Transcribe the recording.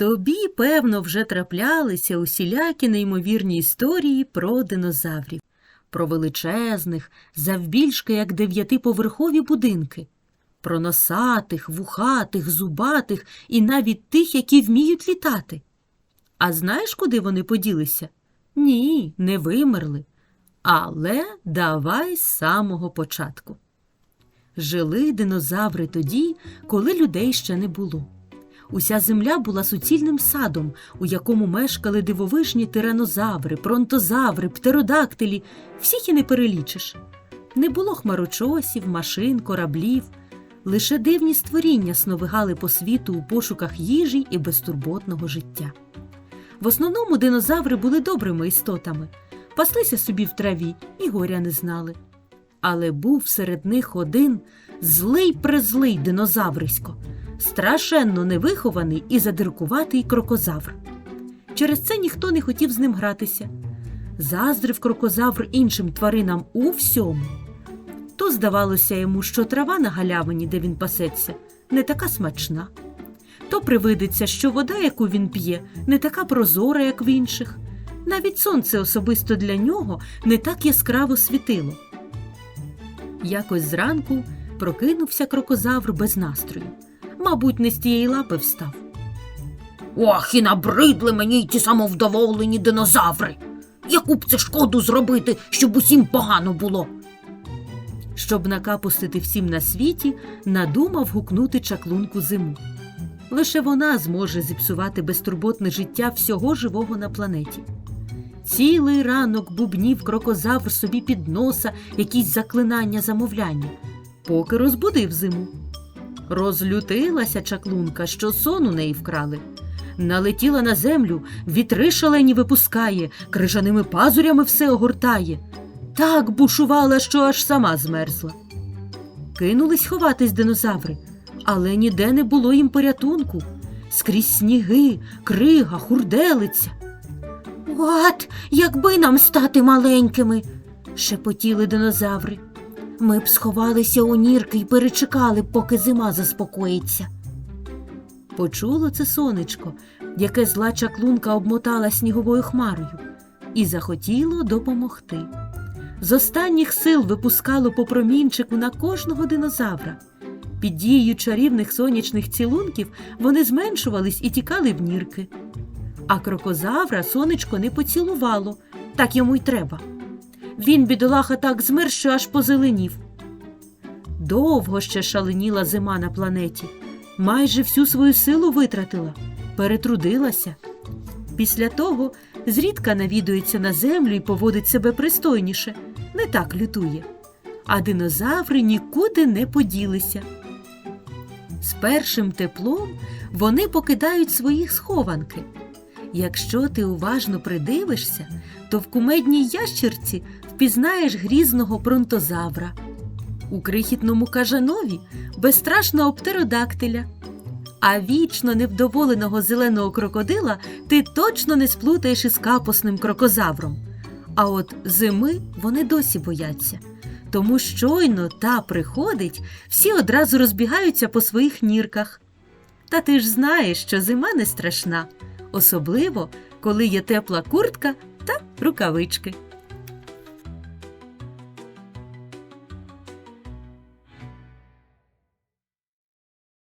Тобі, певно, вже траплялися усілякі неймовірні історії про динозаврів, про величезних, завбільшки як дев'ятиповерхові будинки, про носатих, вухатих, зубатих і навіть тих, які вміють літати. А знаєш, куди вони поділися? Ні, не вимерли. Але давай з самого початку. Жили динозаври тоді, коли людей ще не було. Уся земля була суцільним садом, у якому мешкали дивовижні тиранозаври, пронтозаври, птеродактилі, всіх і не перелічиш. Не було хмарочосів, машин, кораблів. Лише дивні створіння сновигали по світу у пошуках їжі і безтурботного життя. В основному динозаври були добрими істотами, паслися собі в траві і горя не знали. Але був серед них один злий призлий динозаврисько, страшенно невихований і задиркуватий крокозавр. Через це ніхто не хотів з ним гратися. Заздрив крокозавр іншим тваринам у всьому. То здавалося йому, що трава на галявині, де він пасеться, не така смачна. То привидиться, що вода, яку він п'є, не така прозора, як в інших. Навіть сонце особисто для нього не так яскраво світило. Якось зранку прокинувся крокозавр без настрою. Мабуть, не з тієї лапи встав. Ох, і набридли мені й ті самовдоволені динозаври. Яку б це шкоду зробити, щоб усім погано було? Щоб накапустити всім на світі, надумав гукнути чаклунку зиму. Лише вона зможе зіпсувати безтурботне життя всього живого на планеті. Цілий ранок бубнів крокозавр собі під носа якісь заклинання замовляння, поки розбудив зиму. Розлютилася чаклунка, що сон у неї вкрали. Налетіла на землю, вітри шалені випускає, крижаними пазурями все огортає. Так бушувала, що аж сама змерзла. Кинулись ховатись динозаври, але ніде не було їм порятунку. Скрізь сніги, крига, хурделиця. От, якби нам стати маленькими, Шепотіли динозаври. Ми б сховалися у нірки і перечекали, поки зима заспокоїться. Почуло це сонечко, яке зла чаклунка обмотала сніговою хмарою, і захотіло допомогти. З останніх сил випускало по промінчику на кожного динозавра. Під дією чарівних сонячних цілунків вони зменшувались і тікали в нірки. А крокозавра сонечко не поцілувало, так йому й треба. Він, бідолаха, так змерз, що аж позеленів. Довго ще шаленіла зима на планеті, майже всю свою силу витратила, перетрудилася. Після того зрідка навідується на землю і поводить себе пристойніше, не так лютує. А динозаври нікуди не поділися. З першим теплом вони покидають свої схованки. Якщо ти уважно придивишся, то в кумедній ящерці впізнаєш грізного пронтозавра, у крихітному кажанові безстрашного птеродактиля, а вічно невдоволеного зеленого крокодила ти точно не сплутаєш із капосним крокозавром. А от зими вони досі бояться. Тому щойно та приходить, всі одразу розбігаються по своїх нірках. Та ти ж знаєш, що зима не страшна, особливо коли є тепла куртка та рукавички.